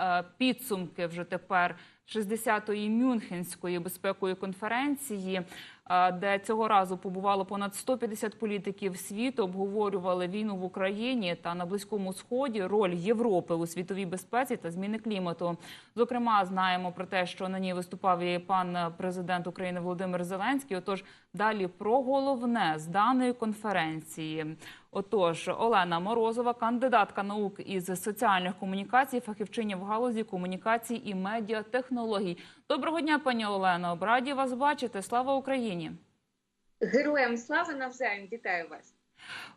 е, підсумки вже тепер 60-ї Мюнхенської безпекової конференції, е, де цього разу побувало понад 150 політиків світу, обговорювали війну в Україні та на Близькому Сході, роль Європи у світовій безпеці та зміни клімату. Зокрема, знаємо про те, що на ній виступав і пан президент України Володимир Зеленський. Отож, далі про головне з даної конференції. Отож, Олена Морозова, кандидатка наук із соціальних комунікацій, фахівчиня в галузі комунікацій і медіатехнологій. Доброго дня, пані Олено. Раді вас бачити. Слава Україні! Героям слава навзаєм вітаю вас.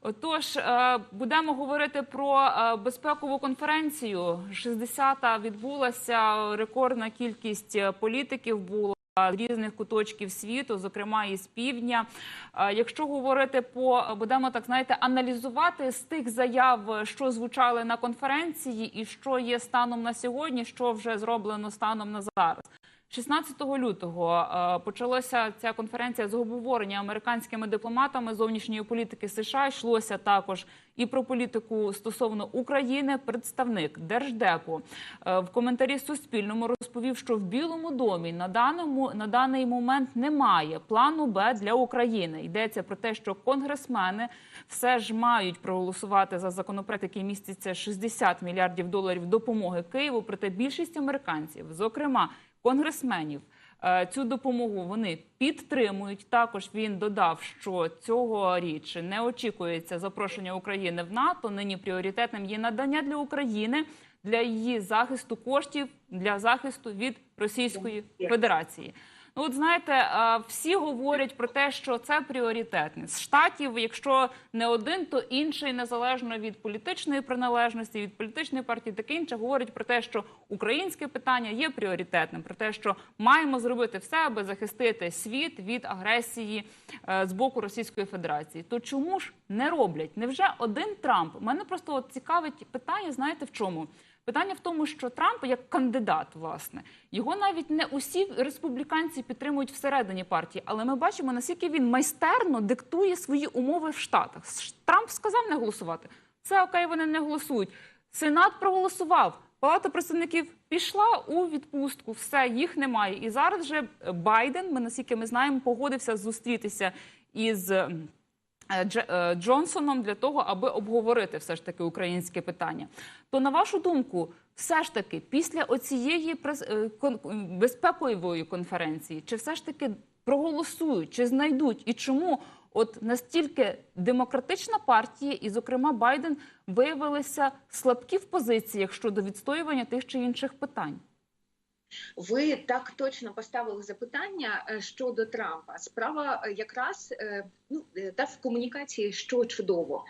Отож, е, будемо говорити про е, безпекову конференцію. 60-та відбулася рекордна кількість е, політиків була різних куточків світу, зокрема і з півдня. Е, Якщо говорити по будемо так знаєте, аналізувати з тих заяв, що звучали на конференції, і що є станом на сьогодні, що вже зроблено станом на зараз. 16 лютого е, почалася ця конференція з обговорення американськими дипломатами зовнішньої політики США. Йшлося також і про політику стосовно України. Представник держдепу е, в коментарі Суспільному розповів, що в Білому домі на даному на даний момент немає плану Б для України. Йдеться про те, що конгресмени все ж мають проголосувати за законопроект, який міститься 60 мільярдів доларів допомоги Києву. Проте більшість американців, зокрема конгресменів, е, цю допомогу вони підтримують. Також він додав, що цьогоріч не очікується запрошення України в НАТО. Нині пріоритетним є надання для України для її захисту коштів для захисту від Російської Федерації. Ну, от знаєте, е, всі говорять про те, що це пріоритетне з штатів. Якщо не один, то інший, незалежно від політичної приналежності, від політичної партії, таке інше говорять про те, що українське питання є пріоритетним, про те, що маємо зробити все, аби захистити світ від агресії е, з боку Російської Федерації. То чому ж не роблять? Невже один Трамп? Мене просто цікавить питання. Знаєте в чому? Питання в тому, що Трамп як кандидат, власне, його навіть не усі республіканці підтримують всередині партії, але ми бачимо, наскільки він майстерно диктує свої умови в Штатах. Трамп сказав не голосувати. Це окей, вони не голосують. Сенат проголосував. Палата представників пішла у відпустку. Все їх немає. І зараз вже Байден, ми наскільки ми знаємо, погодився зустрітися із. Джонсоном для того, аби обговорити все ж таки українське питання. То на вашу думку, все ж таки, після оцієї безпекової конференції, чи все ж таки проголосують, чи знайдуть і чому от настільки демократична партія, і, зокрема, Байден виявилися слабкі в позиціях щодо відстоювання тих чи інших питань? Ви так точно поставили запитання щодо Трампа. Справа якраз ну та в комунікації, що чудово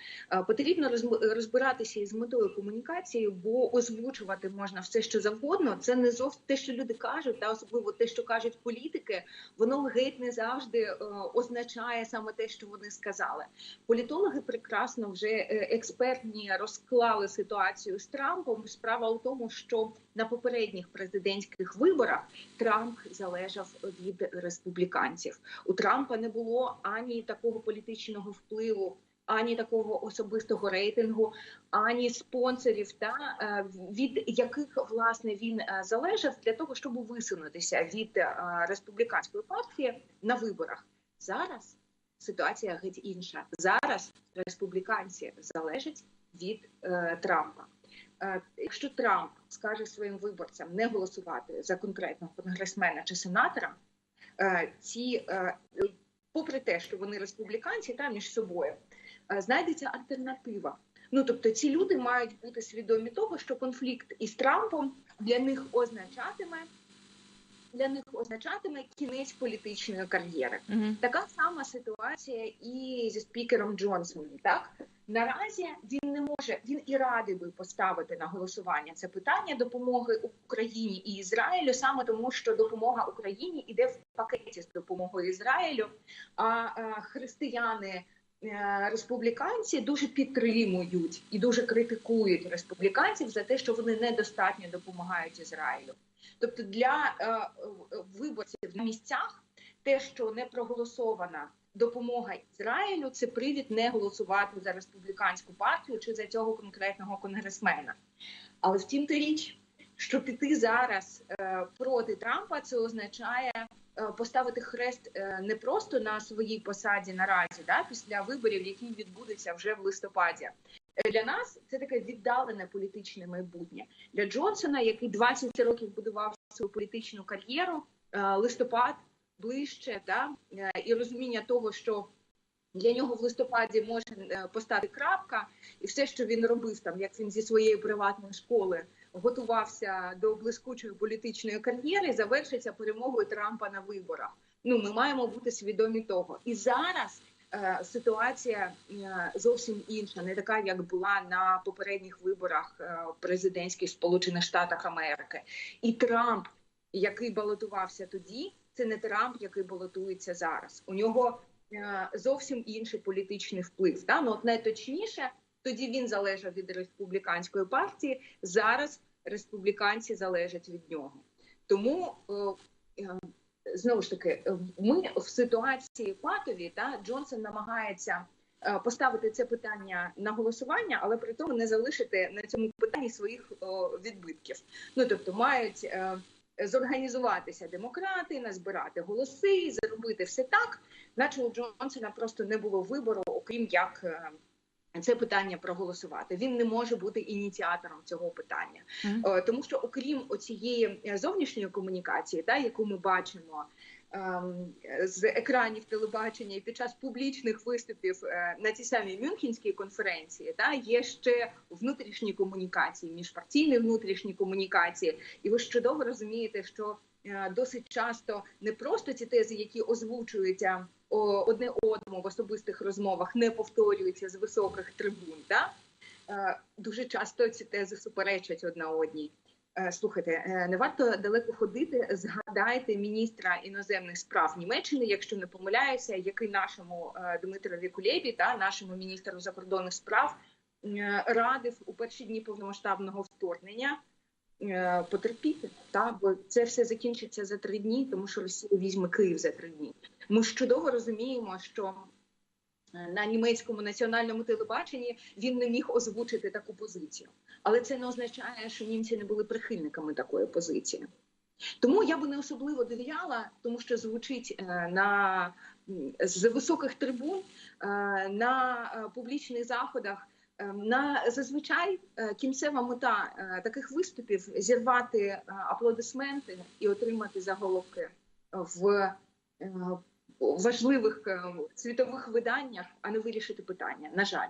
потрібно розбиратися із метою комунікації, бо озвучувати можна все, що завгодно. Це не зовсім те, що люди кажуть, та особливо те, що кажуть політики. Воно геть не завжди означає саме те, що вони сказали. Політологи прекрасно вже експертні розклали ситуацію з Трампом. Справа у тому, що на попередніх президентських виборах Трамп залежав від республіканців. У Трампа не було ані такого політичного впливу, ані такого особистого рейтингу, ані спонсорів, та від яких власне він залежав для того, щоб висунутися від республіканської партії на виборах. Зараз ситуація геть інша. Зараз республіканці залежать від е, Трампа. Якщо Трамп скаже своїм виборцям не голосувати за конкретного конгресмена чи сенатора, ці, попри те, що вони республіканці, та між собою знайдеться альтернатива. Ну тобто, ці люди мають бути свідомі того, що конфлікт із Трампом для них означатиме. Для них означатиме кінець політичної кар'єри. -huh. Така сама ситуація і зі спікером Джонсоном. Так наразі він не може, він і радий би поставити на голосування це питання допомоги Україні і Ізраїлю, саме тому, що допомога Україні йде в пакеті з допомогою Ізраїлю. А, а християни. Республіканці дуже підтримують і дуже критикують республіканців за те, що вони недостатньо допомагають Ізраїлю. Тобто для е, виборців на місцях те, що не проголосована допомога Ізраїлю, це привід не голосувати за республіканську партію чи за цього конкретного конгресмена. Але втім, то річ, що піти зараз е, проти Трампа це означає е, поставити хрест е, не просто на своїй посаді наразі, да, після виборів, які відбудуться вже в листопаді. Для нас це таке віддалене політичне майбутнє. Для Джонсона, який 20 років будував свою політичну кар'єру, е, листопад ближче, да, е, і розуміння того, що для нього в листопаді може е, постати крапка, і все, що він робив, там як він зі своєї приватної школи готувався до блискучої політичної кар'єри, завершиться перемогою Трампа на виборах. Ну, ми маємо бути свідомі того. І зараз ситуація е, зовсім інша, не така, як була на попередніх виборах е, президентських Сполучених Штатах Америки. І Трамп, який балотувався тоді, це не Трамп, який балотується зараз. У нього е, зовсім інший політичний вплив. Та? Ну, от найточніше, тоді він залежав від республіканської партії. Зараз республіканці залежать від нього. Тому е, е, знову ж таки, е, ми в ситуації патові, та Джонсон намагається е, поставити це питання на голосування, але при тому не залишити на цьому питанні своїх відбитків. Ну тобто мають. е, Зорганізуватися демократи, назбирати голоси, зробити все так, наче у Джонсона просто не було вибору, окрім як це питання проголосувати. Він не може бути ініціатором цього питання, Мгм. Е, тому що окрім оцієї е, зовнішньої комунікації, та яку ми бачимо ем, з екранів телебачення і під час публічних виступів е, на цій самій Мюнхенській конференції, та є ще внутрішні комунікації, міжпартійні внутрішні комунікації, і ви ж чудово розумієте, що досить часто не просто ці тези, які озвучуються одне одному в особистих розмовах, не повторюються з високих трибун. Да? Е, Дуже часто ці тези суперечать одна одній. Е, Слухайте, е, не варто далеко ходити. Згадайте міністра іноземних справ Німеччини, якщо не помиляюся, який нашому е, Дмитрові Кулєбі та нашому міністру закордонних справ е, радив у перші дні повномасштабного вторгнення е, потерпіти. Та бо це все закінчиться за три дні, тому що Росія візьме Київ за три дні. Ми ж чудово розуміємо, що е, на німецькому національному телебаченні він не міг озвучити таку позицію, але це не означає, що німці не були прихильниками такої позиції. Тому я би не особливо довіряла, тому що звучить е, на з високих трибун е, на е, публічних заходах. Е, На зазвичай е, кінцева мета е, таких виступів зірвати е, аплодисменти і отримати заголовки в важливих світових виданнях, а не вирішити питання. На жаль.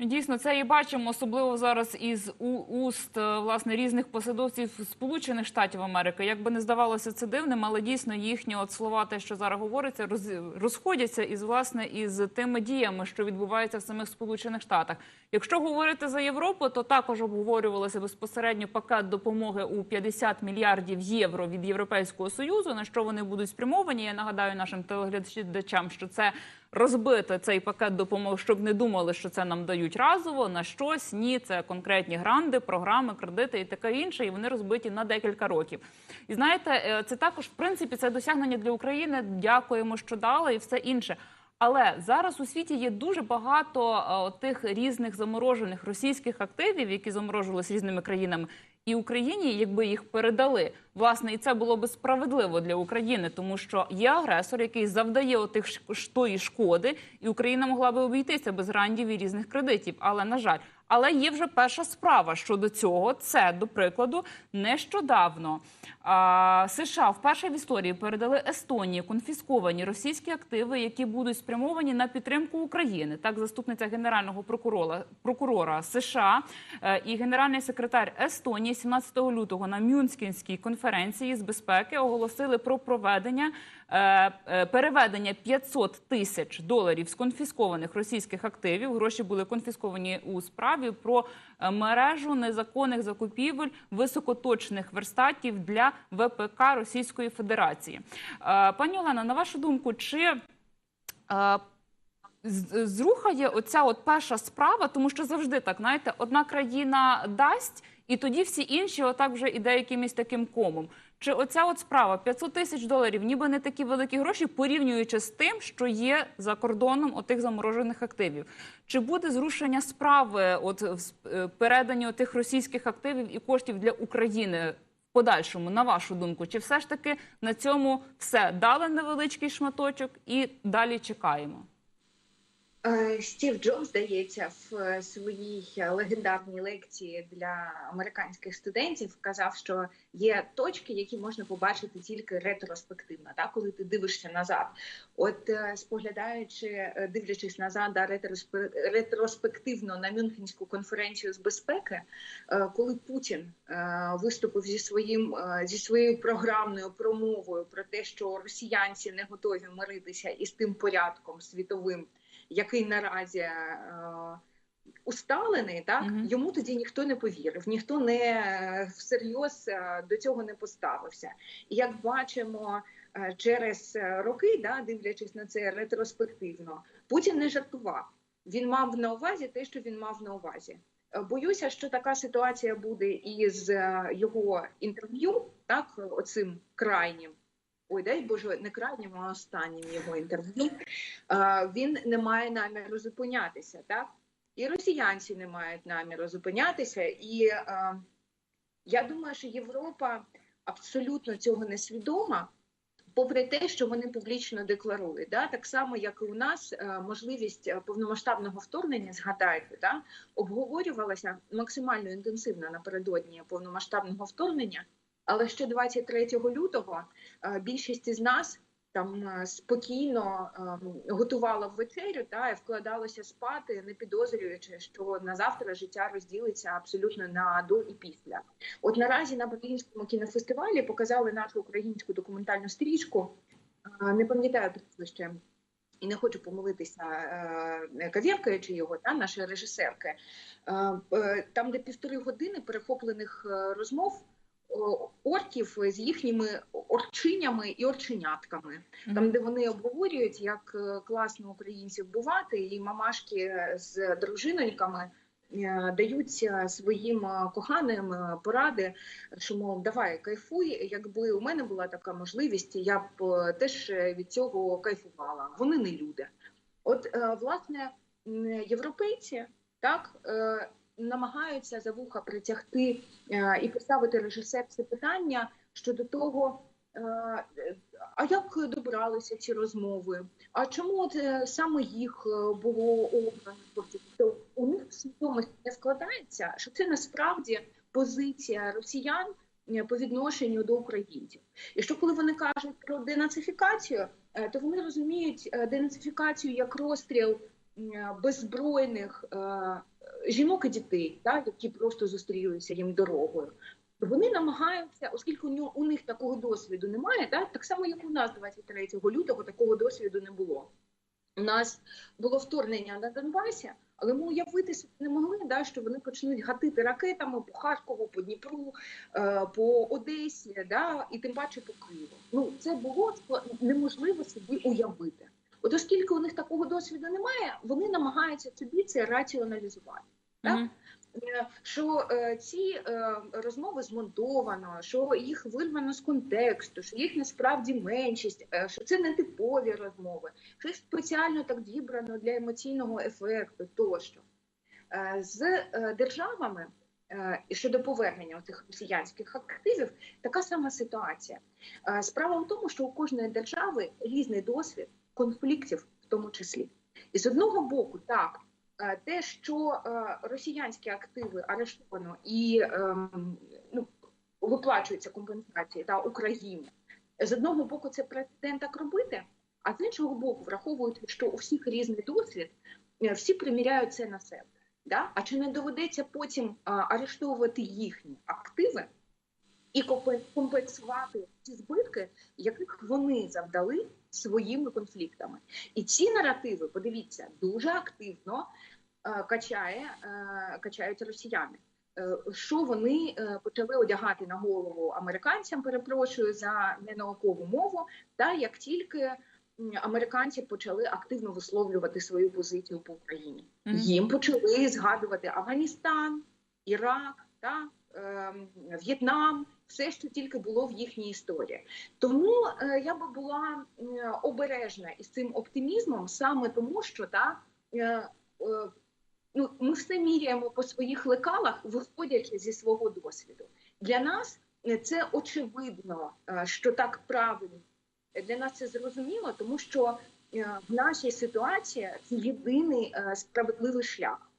Дійсно, це і бачимо, особливо зараз із уст е, власне різних посадовців Сполучених Штатів Америки. Як би не здавалося це дивним, але дійсно їхні от слова, те, що зараз говориться, роз, розходяться із власне із тими діями, що відбуваються в самих Сполучених Штатах. Якщо говорити за Європу, то також обговорювалося безпосередньо пакет допомоги у 50 мільярдів євро від Європейського союзу. На що вони будуть спрямовані? Я нагадаю нашим телеглядачам, що це розбити цей пакет допомоги, щоб не думали, що це нам дають разово на щось. Ні, це конкретні гранди, програми, кредити і таке інше. І вони розбиті на декілька років. І знаєте, е, це також в принципі це досягнення для України. Дякуємо, що дали, і все інше. Але зараз у світі є дуже багато е, тих різних заморожених російських активів, які заморожувалися різними країнами. І Україні, якби їх передали, власне, і це було би справедливо для України, тому що є агресор, який завдає отих тої шкоди, і Україна могла би обійтися без грандів і різних кредитів. Але на жаль, але є вже перша справа щодо цього. Це до прикладу нещодавно а, США вперше в історії передали Естонії конфісковані російські активи, які будуть спрямовані на підтримку України. Так, заступниця генерального прокурора прокурора США е, і генеральний секретар Естонії 17 лютого на Мюнхенській конференції з безпеки оголосили про проведення переведення 500 тисяч доларів з конфіскованих російських активів. Гроші були конфісковані у справі про е, мережу незаконних закупівель високоточних верстатів для ВПК Російської Федерації. Е, Пані Олена, на вашу думку, чи е, зрухає оця от перша справа, тому що завжди так знаєте, одна країна дасть. і тоді всі інші отак вже іде якимось таким комом. Чи оця от справа 500 тисяч доларів, ніби не такі великі гроші, порівнюючи з тим, що є за кордоном отих заморожених активів? Чи буде зрушення справи, от в е, тих російських активів і коштів для України в подальшому, на вашу думку? Чи все ж таки на цьому все дали невеличкий шматочок і далі чекаємо? Е, Стів Джобс, здається, в е, своїй е, легендарній лекції для американських студентів казав, що є точки, які можна побачити тільки ретроспективно, так, коли ти дивишся назад. От споглядаючи, дивлячись назад, да, ретроспе- ретроспективно на Мюнхенську конференцію з безпеки, коли Путін виступив зі своїм зі своєю програмною промовою про те, що росіянці не готові миритися із тим порядком світовим який наразі е, усталений, так Мгм. йому тоді ніхто не повірив, ніхто не е, всерйоз е, до цього не поставився. І як бачимо через роки, да, дивлячись на це ретроспективно, Путін не жартував. Він мав на увазі те, що він мав на увазі. Боюся, що така ситуація буде і з його інтерв'ю, так оцим крайнім. Ой, дай Боже, не крайнім, а останнім його інтерв'ю. Він не має наміру зупинятися, так? І росіянці не мають наміру зупинятися. І е, я думаю, що Європа абсолютно цього не свідома, попри те, що вони публічно декларують. Да? Так само, як і у нас, е, можливість е, повномасштабного вторгнення, згадайте, да? обговорювалася максимально інтенсивно напередодні повномасштабного вторгнення. Але ще 23 лютого е, більшість із нас там е, спокійно е, готувала вечерю та і вкладалася спати, не підозрюючи, що на завтра життя розділиться абсолютно на до і після. От наразі на Берлінському кінофестивалі показали нашу українську документальну стрічку. Не пам'ятаю прізвище. І не хочу помилитися е, кав'яркою чи його, та нашої режисерки. Там, де півтори години перехоплених розмов орків з їхніми орчинями і орченятками, там, де вони обговорюють, як е, класно українців бувати, і мамашки з дружиноньками е, дають е, своїм е, коханим е, поради, що мов давай кайфуй. Якби у мене була така можливість, я б е, теж е, від цього кайфувала. Вони не люди. От е, власне європейці так. Намагаються за вуха притягти е, і поставити режисерці питання щодо того, е, а як добралися ці розмови? А чому от, е, саме їх було обрано? Тобто у них в свідомості не складається, що це насправді позиція росіян по відношенню до українців. І що коли вони кажуть про денацифікацію, то вони розуміють денацифікацію як розстріл беззбройних е, жінок і дітей, так, які просто зустрілися їм дорогою. Вони намагаються, оскільки у них такого досвіду немає, так, так само як у нас 23 лютого такого досвіду не було. У нас було вторгнення на Донбасі, але ми уявити собі не могли, да, що вони почнуть гатити ракетами по Харкову, по Дніпру, е, по Одесі, да, і тим паче по Києву. Ну це було неможливо собі уявити. От оскільки у них такого досвіду немає, вони намагаються собі це раціоналізувати. Так? Е, що е, ці е, розмови змонтовано, що їх вирвано з контексту, що їх насправді меншість, е, що це не типові розмови, що їх спеціально так дібрано для емоційного ефекту тощо. Е, з е, державами е, щодо повернення цих росіянських активів така сама ситуація. Е, Справа в тому, що у кожної держави різний досвід конфліктів, в тому числі. І з одного боку, так, е, те, що е, росіянські активи арештовано і ем, ну, виплачуються компенсації та Україні. З одного боку, це президент так робити, а з іншого боку, враховуючи, що у всіх різний досвід, е, всі приміряють це на себе. Да? А чи не доведеться потім арештовувати їхні активи і компе- компенсувати ті збитки, яких вони завдали своїми конфліктами? І ці наративи, подивіться, дуже активно е, качає, е, качають росіяни. Е, Що вони е, почали одягати на голову американцям, перепрошую за ненаукову мову, та як тільки американці почали активно висловлювати свою позицію по Україні, їм почали згадувати Афганістан, Ірак та ем, В'єтнам, все, що тільки було в їхній історії. Тому е, я би була е, обережна із цим оптимізмом, саме тому, що та, е, е, ну, ми все міряємо по своїх лекалах, виходячи зі свого досвіду. Для нас е, це очевидно, е, що так правильно. Для нас це зрозуміло, тому що е, в нашій ситуації це єдиний е, справедливий шлях.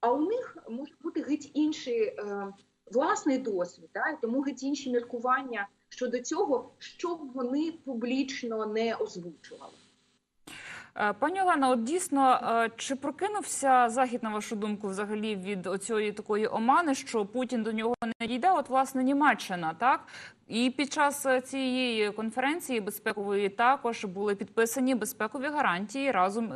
А у них може бути геть інший е, власний досвід, да? тому геть інші міркування щодо цього, що б вони публічно не озвучували. Е, Пані Олена, от дійсно, е, чи прокинувся захід на вашу думку взагалі від оцієї такої омани, що Путін до нього не дійде? От власне Німеччина, так і під час е, цієї конференції безпекової також були підписані безпекові гарантії разом.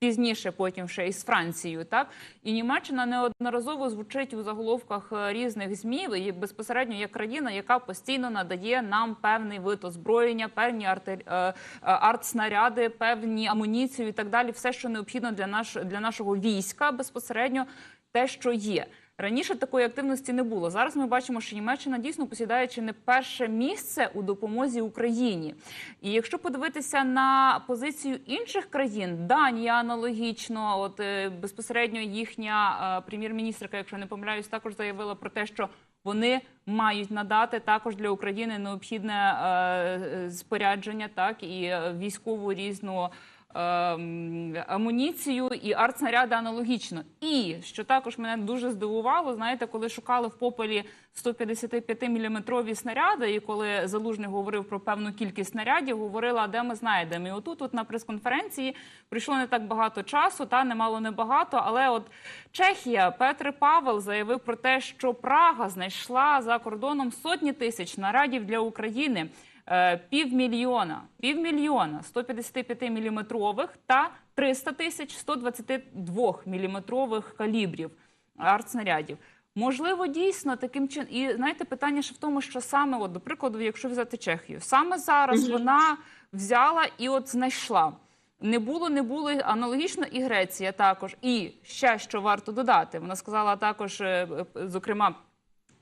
Пізніше, потім ще із Францією, так і Німеччина неодноразово звучить у заголовках е, різних змів і безпосередньо як країна, яка постійно надає нам певний вид озброєння, певні е, е, артснаряди, певні амуніцію і так далі. Все, що необхідно для наш для нашого війська, безпосередньо те, що є. Раніше такої активності не було. Зараз ми бачимо, що Німеччина дійсно посідає чи не перше місце у допомозі Україні. І якщо подивитися на позицію інших країн, Данія аналогічно, от е, безпосередньо їхня е, прем'єр-міністрка, якщо не помиляюсь, також заявила про те, що вони мають надати також для України необхідне е, спорядження, так і військову різну. Ем, Амуніцію і артснаряди аналогічно. І що також мене дуже здивувало, знаєте, коли шукали в попелі 155-мм снаряди, і коли залужний говорив про певну кількість снарядів, говорила, де ми знайдемо. І отут, от на прес-конференції, прийшло не так багато часу, та немало небагато. Але от Чехія, Петр Павел заявив про те, що Прага знайшла за кордоном сотні тисяч снарядів для України. Е, Півмільйона, півмільйона 155-мм та 300 тисяч 122-мм калібрів артснарядів. Можливо, дійсно таким чином. І знаєте, питання ще в тому, що саме, от, до прикладу, якщо взяти Чехію, саме зараз вона взяла і от знайшла. Не було, не було аналогічно і Греція також. І ще що варто додати, вона сказала також, е, е, зокрема,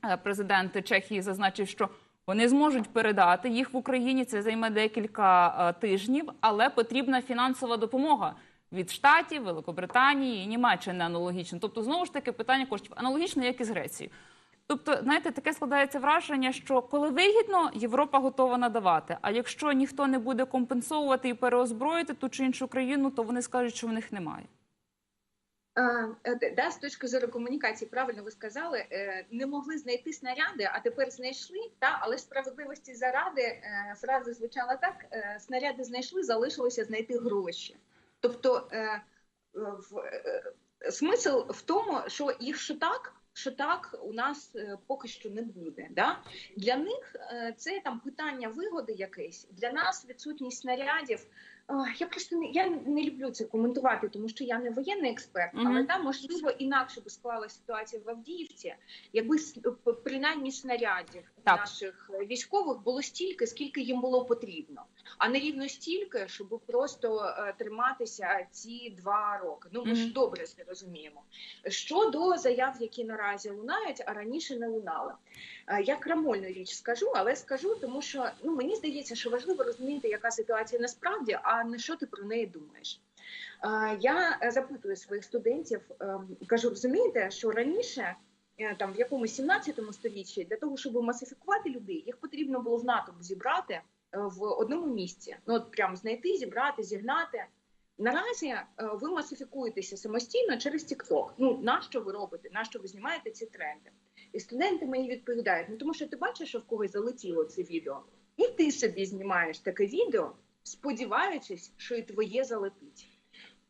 е, президент Чехії зазначив, що вони зможуть передати їх в Україні. Це займе декілька е, тижнів, але потрібна фінансова допомога від штатів, Великобританії і Німеччини аналогічно. Тобто, знову ж таки, питання коштів аналогічно, як і з Грецією. Тобто, знаєте, таке складається враження, що коли вигідно, Європа готова надавати. А якщо ніхто не буде компенсовувати і переозброїти ту чи іншу країну, то вони скажуть, що в них немає. Е, Да, з точки зору комунікації, правильно ви сказали, е, не могли знайти снаряди, а тепер знайшли. Та але справедливості заради е, фраза звучала так: снаряди знайшли, залишилося знайти гроші. Тобто в смисл в тому, що їх що так, що так у нас поки що не буде. Да? Для них це там питання вигоди якесь. Для нас відсутність снарядів. Я просто не я не люблю це коментувати, тому що я не воєнний експерт, Мгм. але там можливо інакше би склалася ситуація в Авдіївці, якби принаймні снарядів Так. наших військових було стільки, скільки їм було потрібно, а не рівно стільки, щоб просто е, триматися ці два роки. Ну ми ж добре це розуміємо. Щодо заяв, які наразі лунають, а раніше не лунали. Я крамольну річ скажу, але скажу, тому що ну мені здається, що важливо розуміти, яка ситуація насправді, а не що ти про неї думаєш. Я е, запитую своїх студентів, кажу, розумієте, що раніше. е, Там в якомусь 17 столітті для того, щоб масифікувати людей, їх потрібно було в натовп зібрати е, в одному місці. Ну от прям знайти, зібрати, зігнати. Наразі е, ви масифікуєтеся самостійно через TikTok. Ну на що ви робите? На що ви знімаєте ці тренди? І студенти мені відповідають: ну тому що ти бачиш, що в когось залетіло це відео, і ти собі знімаєш таке відео, сподіваючись, що і твоє залетить.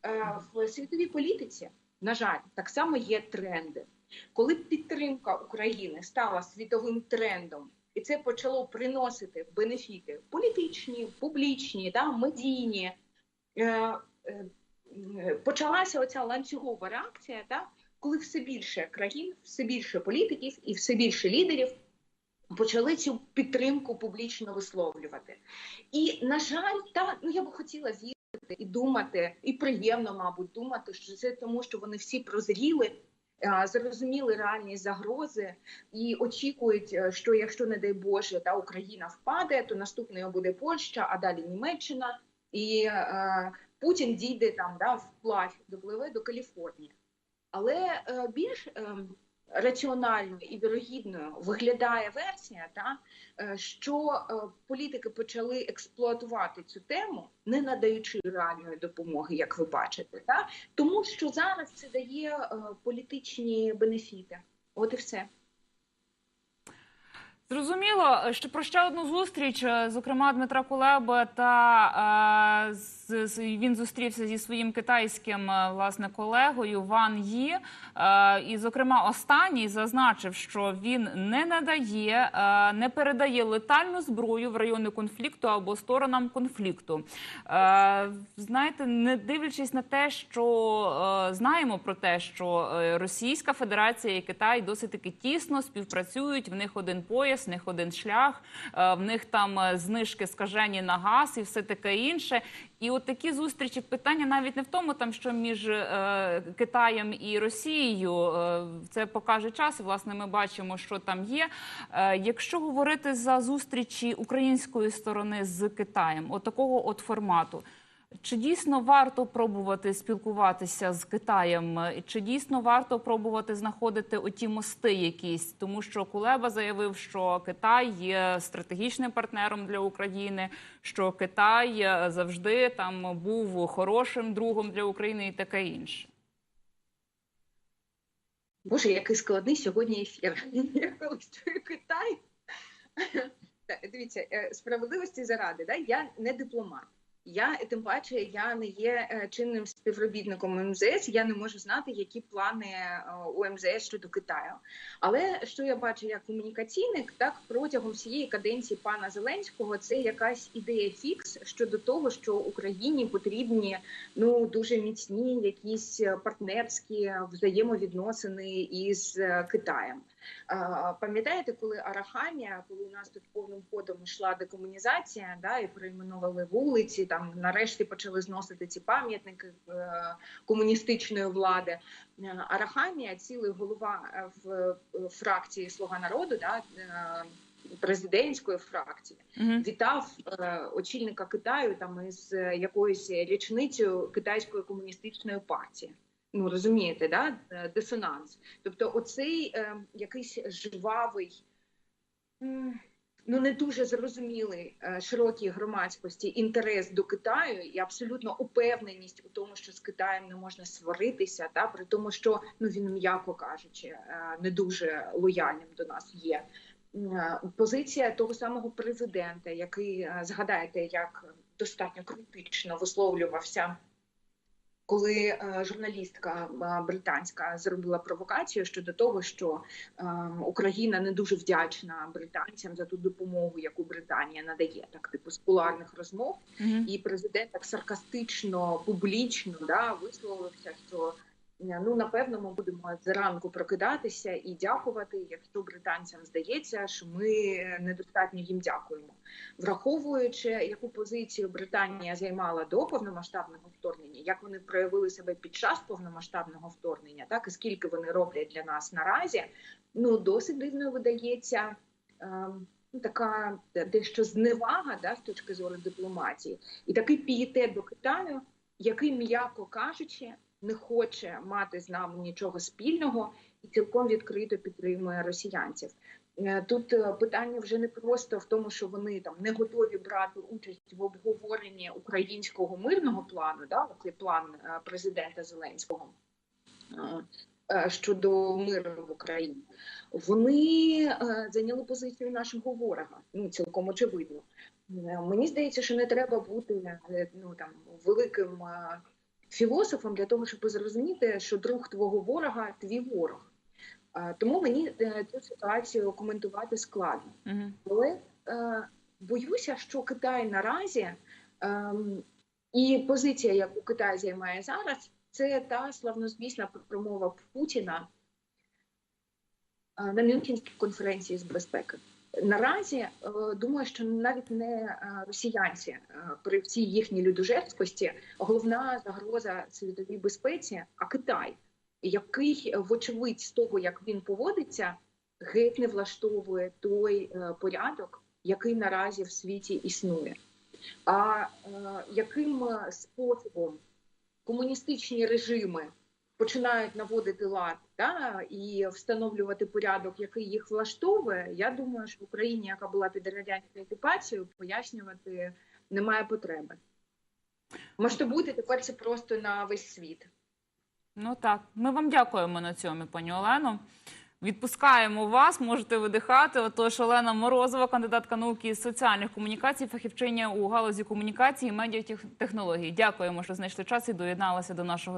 Е, В світовій політиці, на жаль, так само є тренди. Коли підтримка України стала світовим трендом, і це почало приносити бенефіти політичні, публічні, да, медійні, е, е, е, почалася оця ланцюгова реакція, да, коли все більше країн, все більше політиків і все більше лідерів почали цю підтримку публічно висловлювати. І, на жаль, та ну я би хотіла вірити і думати, і приємно, мабуть, думати, що це тому, що вони всі прозріли зрозуміли реальні загрози і очікують, е, що якщо не дай Боже, та Україна впаде, то наступною буде Польща, а далі Німеччина, і е, Путін дійде там да вплавь, допливе до Каліфорнії. Але е, більш е, раціональною і вірогідною виглядає версія, та е, що е, політики почали експлуатувати цю тему, не надаючи реальної допомоги, як ви бачите, та тому що зараз це дає політичні бенефіти. От і все. Зрозуміло, що про ще одну зустріч, е, зокрема Дмитра Кулеби, та е, з- він зустрівся зі своїм китайським е, власне колегою Ван Ї. Е, і, зокрема, останній зазначив, що він не надає, е, не передає летальну зброю в райони конфлікту або сторонам конфлікту. Е, знаєте, не дивлячись на те, що е, знаємо про те, що е, Російська Федерація і Китай досить таки тісно співпрацюють. В них один пояс, в них один шлях, е, в них там е, знижки скажені на газ і все таке інше. І от такі зустрічі питання навіть не в тому, там що між е, Китаєм і Росією е, це покаже час. І, власне, ми бачимо, що там є. Е, якщо говорити за зустрічі української сторони з Китаєм, от такого от формату. Чи дійсно варто пробувати спілкуватися з Китаєм? Чи дійсно варто пробувати знаходити оті мости якісь? Тому що Кулеба заявив, що Китай є стратегічним партнером для України, що Китай е, завжди там був хорошим другом для України і таке інше. Боже, який складний сьогодні ефір. Китай. Дивіться, е, справедливості заради, да? я не дипломат. Я тим паче я не є е, чинним співробітником МЗС. Я не можу знати, які плани е, у МЗС щодо Китаю. Але що я бачу як комунікаційник, так протягом всієї каденції пана Зеленського це якась ідея фікс щодо того, що Україні потрібні ну дуже міцні якісь партнерські взаємовідносини із е, Китаєм. Пам'ятаєте, коли Арахамія, коли у нас тут повним ходом йшла декомунізація, да, і перейменували вулиці, там нарешті почали зносити ці пам'ятники е, комуністичної влади. Е, Арахамія, цілий голова е, в фракції Слуга народу, да, президентської фракції, Мгм. вітав е, очільника Китаю там із якоюсь річницею китайської комуністичної партії. Ну розумієте, да? Е, дисонанс. Тобто, оцей е, якийсь жвавий, ну не дуже зрозумілий е, широкій громадськості інтерес до Китаю і абсолютно упевненість у тому, що з Китаєм не можна сваритися, та при тому, що ну він м'яко кажучи, е, не дуже лояльним до нас є. Е, Позиція того самого президента, який е, згадаєте, як достатньо критично висловлювався, коли е, журналістка е, британська зробила провокацію щодо того, що е, Україна не дуже вдячна британцям за ту допомогу, яку Британія надає, так типу з куларних розмов. Мгм. І президент так саркастично, публічно да, висловився, що ну напевно ми будемо зранку прокидатися і дякувати, якщо британцям здається, що ми недостатньо їм дякуємо, враховуючи яку позицію Британія займала до повномасштабного вторгнення, як вони проявили себе під час повномасштабного вторгнення, так і скільки вони роблять для нас наразі, ну досить дивно видається. ем, ну, Така дещо зневага да, з точки зору дипломатії, і такий пієтет до Китаю, який, м'яко кажучи, не хоче мати з нами нічого спільного і цілком відкрито підтримує росіянців. Е, Тут е, питання вже не просто в тому, що вони там не готові брати участь в обговоренні українського мирного плану, да, цей план е, президента Зеленського щодо миру в Україні. Вони зайняли позицію нашого ворога. Ну цілком очевидно. Мені здається, що не треба бути ну там великим філософом для того, щоб зрозуміти, що друг твого ворога твій ворог. Тому мені е, цю ситуацію коментувати складно. Мгм. Але е, боюся, що Китай наразі ем, і позиція, яку Китай займає зараз, це та славнозвісна промова Путіна е, на Мюнхенській конференції з безпеки. Наразі е, думаю, що навіть не е, росіянці е, при всій їхній людожерськості головна загроза світовій безпеці, а Китай. який, вочевидь, з того, як він поводиться, геть не влаштовує той порядок, який наразі в світі існує. А яким способом комуністичні режими починають наводити лад да, і встановлювати порядок, який їх влаштовує, я думаю, що в Україні, яка була під радянською окупацією, пояснювати немає потреби. Масштабуйте тепер це просто на весь світ. Ну так, ми вам дякуємо на цьому, пані Олено. Відпускаємо вас, можете видихати. Отож, Олена Морозова, кандидатка науки з соціальних комунікацій, фахівчиня у галузі комунікації і медіатехнологій. Дякуємо, що знайшли час і доєдналися до нашого.